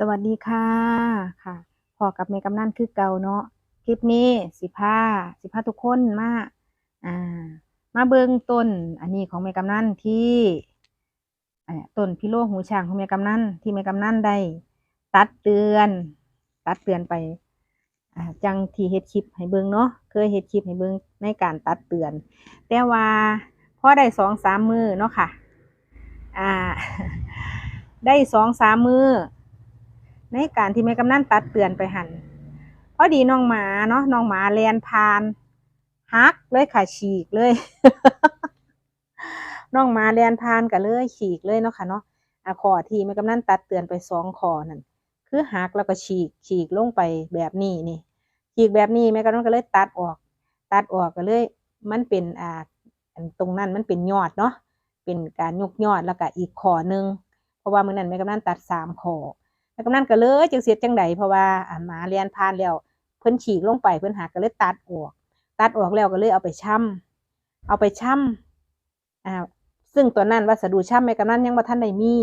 สวัสดีค่ะค่ะพอกับแม่กำนันคือเก่าเนาะคลิปนี้สิพาสิพาทุกคนมาอ่ามาเบิ่งต้นอันนี้ของแม่กำนันที่อ่าต้นพิโลหูช้างของแม่กำนันที่แม่กำนันได้ตัดเตือน ตัดเตือนไปอ่าจังที่เฮ็ดคลิปให้เบิ่งเนาะเคยเฮ็ดคลิปให้เบิ่งในการตัดเตือน แต่ว่าพอได้สองสามมือเนาะค่ะอ่าได้สองสามมือ ในการที่แม่กำนันตัดเตือนไปหันพอดีน้องหมาเนาะน้องหมาแลนพานฮักเลยค่ะฉีกเลย น้องหมาแลนพานก็เลยฉีกเลยเนาะค่ะเนาะอะขอที่แม่กำนันตัดเตือนไปสองขอนั่นคือหักแล้วก็ฉีกฉีกลงไปแบบนี้นี่ฉีกแบบนี้แม่กำนันก็เลยตัดออก ตัดออกก็เลย มันเป็นอ่าอันตรงนั้นมันเป็นยอดเนาะเป็นการยกยอดแล้วก็อีกขอหนึ่งเพราะว่าเมื้อนั้นแม่กำนันตัดสามขอ แล้วกำนันก็เลยจังเสียจังใดเพราะว่าอ่าหมาเรียนผ่านแล้วเพิ่นฉีกลงไปเพิ่นหาก็เลยตัดออก ตัดออกแล้วก็เลยเอาไปช่ำเอาไปช่ำอ่าซึ่งตัวนั้นวัสดุช่ำแม่กำนันยังบ่ทันได้มี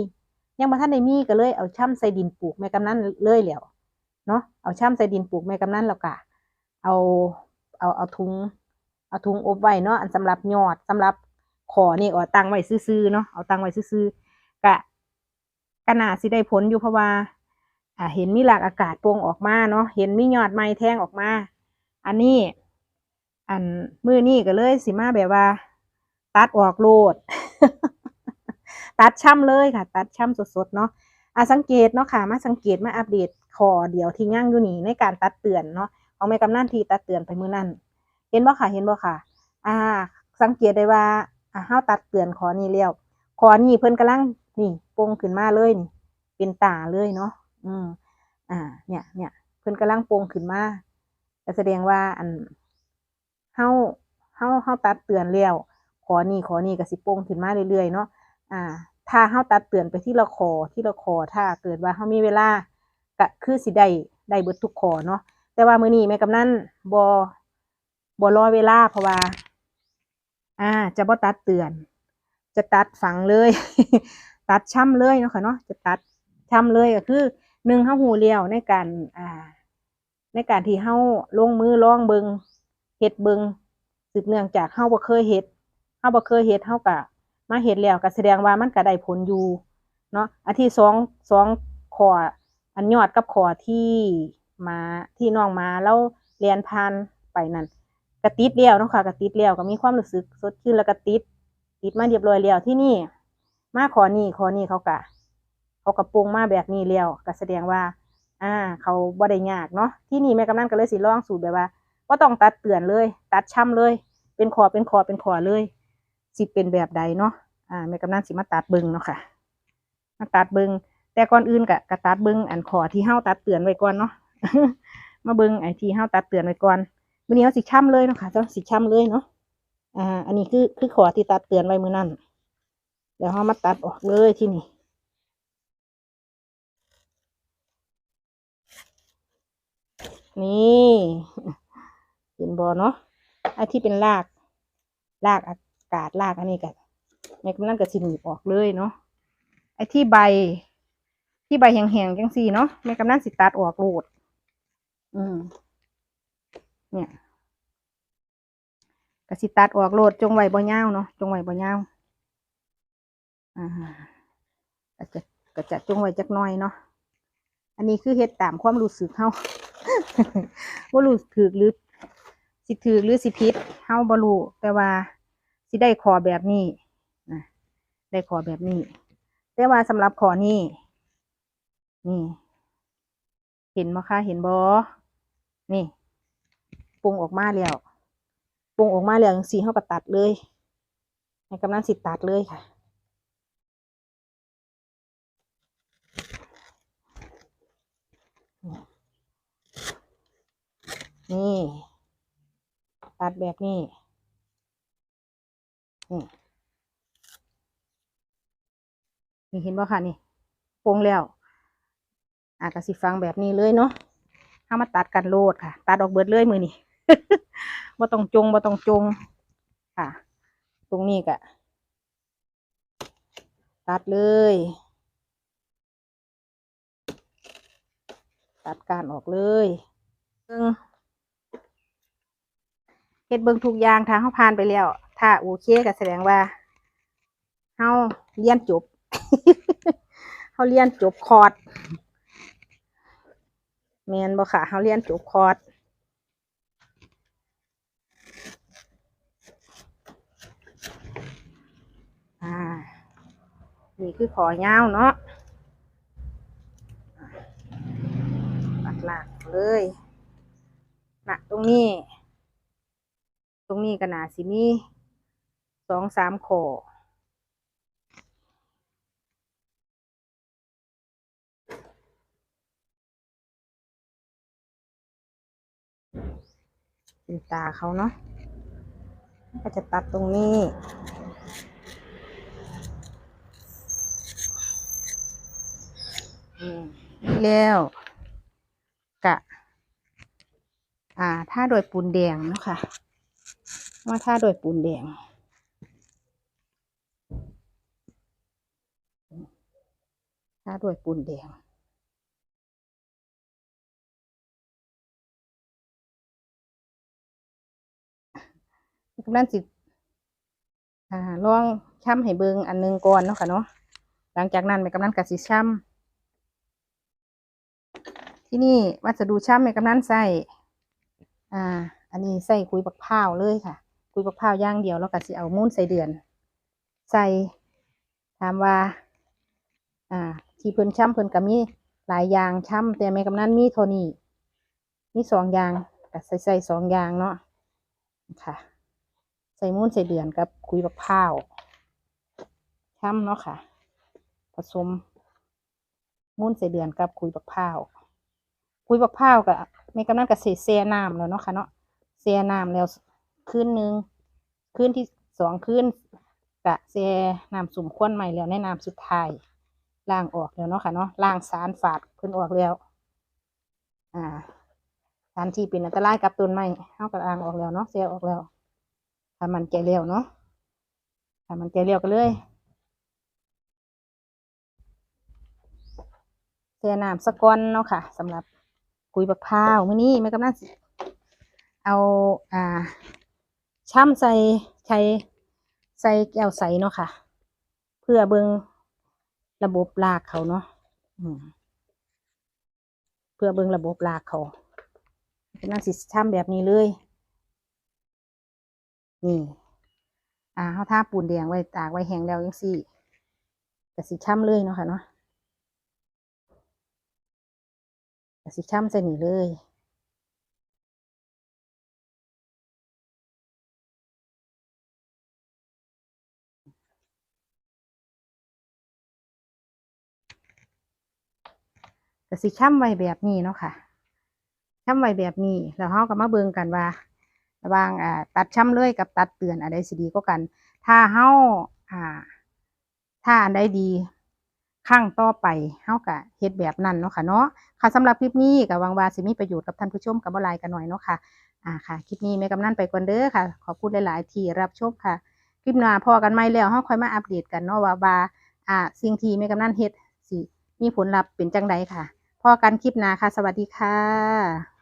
ยังบ่ทันได้มีก็เลยเอาช่ำใส่ดินปลูกแม่กำนันเลยแล้วเนาะเอาช่ำใส่ดินปลูกแม่กำนันแล้วก็เอาเอาเอาถุงเอาถุงอบไว้เนาะอันสำหรับยอดสำหรับขอนี่เอาตังไว้ซื่อๆเนาะเอาตังไว้ซื่อๆกะก็น่าสิได้ผลอยู่เพราะว่า อ่าเห็นมีหลากอากาศโป่งออกมาเนาะเห็นมียอดไม้แทงออกมา อันนี้ อันมือนี่ก็เลยสิมาแบบว่า ตัดออกโลด ตัดช่ำเลยค่ะ ตัดช่ำสดๆเนาะอะสังเกตเนาะค่ะ มาสังเกตมาอัปเดตขอเดียวที่ย่างอยู่นี่ในการตัดเตือนเนาะของแม่กำนันทีตัดเตือนไปมือนั่นเห็นบ่ค่ะเห็นบ่ค่ะ อ่า สังเกตได้ว่าอ่าเฮาตัดเตือนขอนี้แล้วขอนี่เพิ่นกำลังนี่โป่งขึ้นมาเลยนี่ เป็นตาเลยเนาะ อืมอ่า เนี่ย เนี่ยเพิ่นกำลังโป่งขึ้นมาแสดงว่า อันเฮาเฮาเฮาตัดเตือนแล้วขอนี่ขอนี่ก็สิโป่งขึ้นมาเรื่อยๆเนาะอ่า ถ้าเฮาตัดเตือนไปที่ละคอที่ละคอถ้าเกิดว่าเฮามีเวลาก็คือสิได้ได้เบิดทุกคอเนาะแต่ว่ามื้อนี้แม่กำนันบ่บ่รอเวลาเพราะว่า อ่า จะบ่ตัดเตือน จะตัดฝังเลย ตัดช่ำเลยเนาะค่ะเนาะจะตัดช่ำเลยก็คือ หนึ่งเฮาหูเลี้ยวในการอ่า ในการที่เฮาลงมือลองเบิงเฮ็ดเบิงสืบเนื่องจากเฮาบ่เคยเฮ็ดเฮาบ่เคยเฮ็ดเฮาก็มาเฮ็ดแล้วก็แสดงว่ามันก็ได้ผลอยู่เนาะอันที่สองสองขออันยอดกับขอที่มาที่น้องมาแล้วเรียนผ่านไปนั่นก็ติดแล้วเนาะค่ะก็ติดแล้วก็มีความรู้สึกสดชื่นแล้วก็ติดติดมาเรียบร้อยแล้วที่นี่มาขอนี่ขอนี่เขากะ เขากระปรุงมาแบบนี้แล้วก็แสดงว่า อ่า เขาบ่ได้ยากเนาะที่นี่แม่กำนันก็เลยสิลองสูตรแบบว่าก็ต้องตัดเตือนเลย ตัดช่ำเลย เป็นคอเป็นคอเป็นคอเลยสิเป็นแบบใดเนาะอ่าแม่กำนันสิมาตัดเบิงเนาะค่ะมาตัดเบิงแต่ก่อนอื่นกะกะตัดเบิงอันขอที่เฮาตัดเตือนไว้ก่อนเนาะมาเบิงไอที่เฮาตัดเตือนไว้ก่อนมื้อนี้เฮาสิช่ำเลยเนาะค่ะต้องสิช่ำเลยเนาะอ่า อันนี้คือคือขอที่ตัดเตือนไว้มือนั่นเดี๋ยวเรามาตัดออกเลยที่นี่ นี่เห็นบอเนาะไอ้ที่เป็นรากรากอากาศรากอันนี้กันแม่กำลังกระสิหนีบออกเลยเนาะไอ้ที่ใบ ที่ใบแห้งๆจังสี่เนาะแม่กำลังสิตัดออกโหลด อืม เนี่ยกสิตัดออกโหลดจงไว้บ่ยาวเนาะจงไว้บ่ยาวอ่าก็จะก็จะจงไว้จักหน่อยเนาะอันนี้คือเฮ็ดตามความรู้สึกเฮา บ่รู้ถือหรือ สิถือหรือสิผิดเฮาบ่รู้แต่ว่า สิได้ขอแบบนี้นะได้ขอแบบนี้ แต่ว่าสำหรับขอนี้นี่ เห็นบ่คะเห็นบ่นี่ปรุงออกมาแล้วปรุงออกมาแล้วจังซี่เฮาก็ตัดเลยให้กำลังสิตัดเลยค่ะ นี่ ตัดแบบนี้นี่นี่เห็นบ่ค่ะนี่ปรุงแล้วอากสิฟังแบบนี้เลยเนาะถ้ามาตัดกันโลดค่ะ ตัดออกเบิดเลยมือนี่บ่ต้องจงบ่ต้องจงค่ะ ตรงนี้ก็ตัดเลย ตัดการออกเลยเบิ่ง เฮ็ดเบิ่งทุกอย่างถ้าเฮาผ่านไปแล้ว ถ้าโอเคก็แสดงว่าเฮาเรียนจบเฮาเรียนจบคอร์สแมนบ่ค่ะเฮาเรียนจบคอร์สอ่านี่คือขอยาวเนาะหลักเลยนะตรงนี้ ตรงนี้ก็น่าสิมีสองสามขอเป็นตาเขาเนาะก็จะตัดตรงนี้ แล้วกะ อ่า ถ้าโดยปูนแดงเนาะค่ะ ว่าถ้าโดยปูนแดงถ้าโดยปูนแดงกำลังสิอ่าลองช่ำให้เบิงอันหนึงก่อนเนาะค่ะเนาะ หลังจากนั้นแม่กำนันกสิช่ำที่นี่วัสดุช่ำแม่กำนันใส่ อ่า อันนี้ใส่คุยบักพร้าวเลยค่ะ คุยบักพร้าวย่างเดียวแล้วก็สิเอามูนใส่เดือน ใส่ถามว่า อ่า ที่เพิ่นช่ำเพิ่นก็มีหลายอย่างช่ำแต่แม่กำนันมีเท่านี้มีสองอย่างก็ใส่ใส่สองอย่างเนาะค่ะ ใส่มูนใส่เดือนกับคุยบักพร้าวช่ำเนาะค่ะ ผสมมูนใส่เดือนกับคุยบักพร้าวคุยบักพร้าวกับแม่กำนันกับเศษแซ่น้ำแล้วเนาะค่ะเนาะ แซ่น้ำแล้วคืนหนึ่งคืนที่สองคืนกะแซ่น้ำสุ่มควนใหม่แล้วในน้ำสุดท้ายล้างออกแล้วเนาะค่ะเนาะล้างสารฝาดเพิ่นออกแล้ว อ่าสารที่เป็นอันตรายกับต้นไม้เฮาก็ล้างออกแล้วเนาะแซ่ออกแล้วถ้ามันใจแล้วเนาะถ้ามันใจแล้วก็เลยแช่น้ำสะก้อนเนาะค่ะสำหรับกุยบักพร้าวมื้อนี้แม่กำลังสิ เอาอ่าช่ำใส่ใช้ใส่แก้วใสเนาะค่ะ เพื่อเบิงระบบรากเขาเนาะเพื่อเบิงระบบรากเขากำลังสิช่ำแบบนี้เลย นี่ อ่าเขาทาปูนแดงไว้ตากไว้แห้งแล้วยังสี่ก็สิช่ำเลยเนาะค่ะเนาะสิช่ำใส่นี่เลย ก็สิช่ำไว้แบบนี้เนาะค่ะช่ำไว้แบบนี้ แล้วเราก็มาเบิ่งกันว่า ระหว่างอ่าตัดช่ำเลื่อยกับตัดเตือนอันใดสิดีก็กัน ถ้าเฮาอ่า ถ้าอันใดดีครั้งต่อไปเฮาก็เฮ็ดแบบนั้นเนาะค่ะเนาะค่ะสำหรับคลิปนี้ก็หวังวาสิมีประโยชน์กับท่านผู้ชมกับบ่ลายกันหน่อยเนาะค่ะอ่าค่ะคลิปนี้แม่กำนันไปก่อนเด้อค่ะ ขอบคุณหลาย ๆ ที่รับชมค่ะ คลิปหน้าพอกันใหม่แล้วเฮาค่อยมาอัปเดตกันเนาะว่าว่าอ่าสิ่งที่แม่กำนันเฮ็ดสิมีผลลัพธ์เป็นจังใดค่ะ พอกันคลิปหน้าค่ะ สวัสดีค่ะ